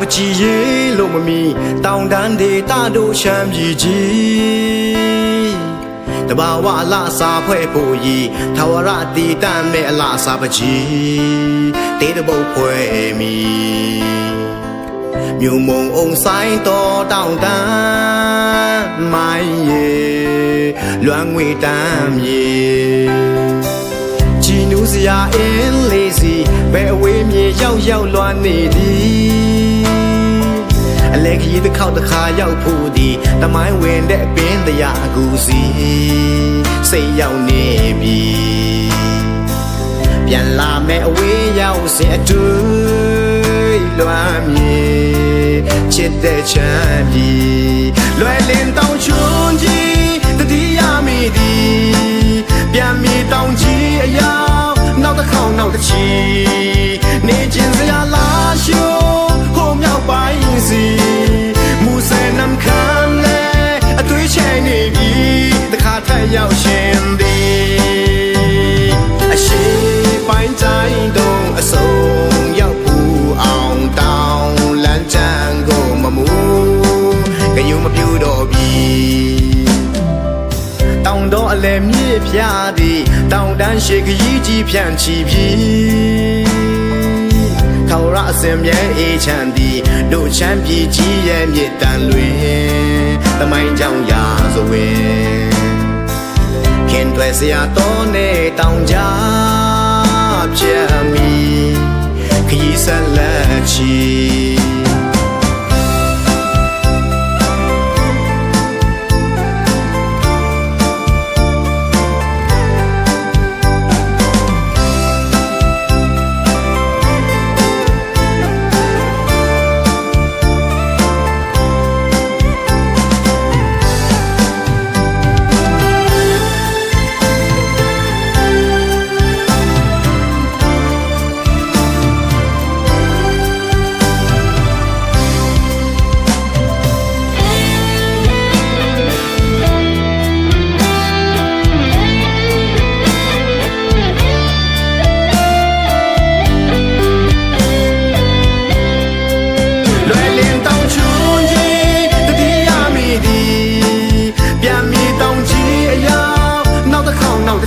ပချီရေးလို့မမီတောင်တန်းဒေတာတို့ရှမ်းပြည်ကြီးတဘာဝအလားစာဖွဲ့ဖို့ရီထာဝရတည်တတ်မဲ့အလားစာပချီတေးတပုတ်ဖွဲ့မီမြုံမုံအောင်ဆိုင်တော်တောင်တန်းမိုင်းရေလွမ်းငွေတမ်းမြေကြည်နူးစရာအင်းလေးစီဘယ်အဝေးမြေ ရောက်ရောက်လွှမ်းနေသည်အလဲကြီးတစ်ခေါက်တစ်ခါရောက်ဖို့ဒီတမိုင်းဝင်တဲ့ပင်တရားကူစီစိတ်ရောက်နေပြီပြန်လာမဲ့အဝေးရောက်စင်အတွေ့လွှမ်းမြေချစ်တဲ့ချမ်းပြီလွယ်လင်းတောင်းချွန်ကြီး ရောက်ရှင်သည်အရှိပိုင်းတိုင်းတုံးအစုံရောက်ဘူးအောင်တောင်းလမ်းချမ်းကိုမမူကယူမပြူတော့ပြီတောင်တော်အလဲမြေပြသည်တောင်တန်းရှိခရီးကြီးဖြန့်ချီပြီထောင်ရအစင်မြဲအေးချမ်းသည်တို့ချမ်းပြည်ကြီးရဲ့မြေတန်လွင်သမိုင်းကြောင်ရာဇဝင် ခင်တွေစရာတော်နေတောင်ကြပြတ်မီခရီးဆက်လက်ချီ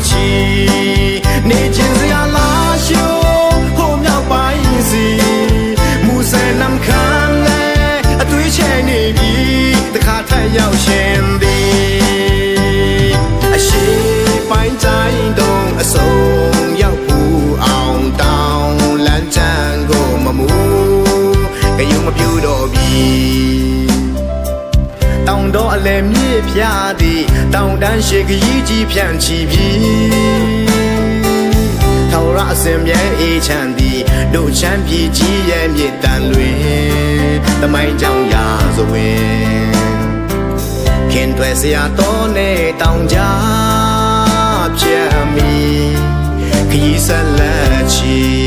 တ တောင်တော့အလဲမြေပြသည်တောင်တန်းရှိခရီးကြီးဖြန့်ချီပြီထောင်ရအစင်မြဲအေးချမ်းသည်တို့ချမ်းပြည်ကြီးရဲ့မြေတန်လွင်သမိုင်းကြောင်ရာဇဝင်ခင်တွေစရာတော်နေတောင်ကြပြတ်မီခရီးဆက်လက်ချီ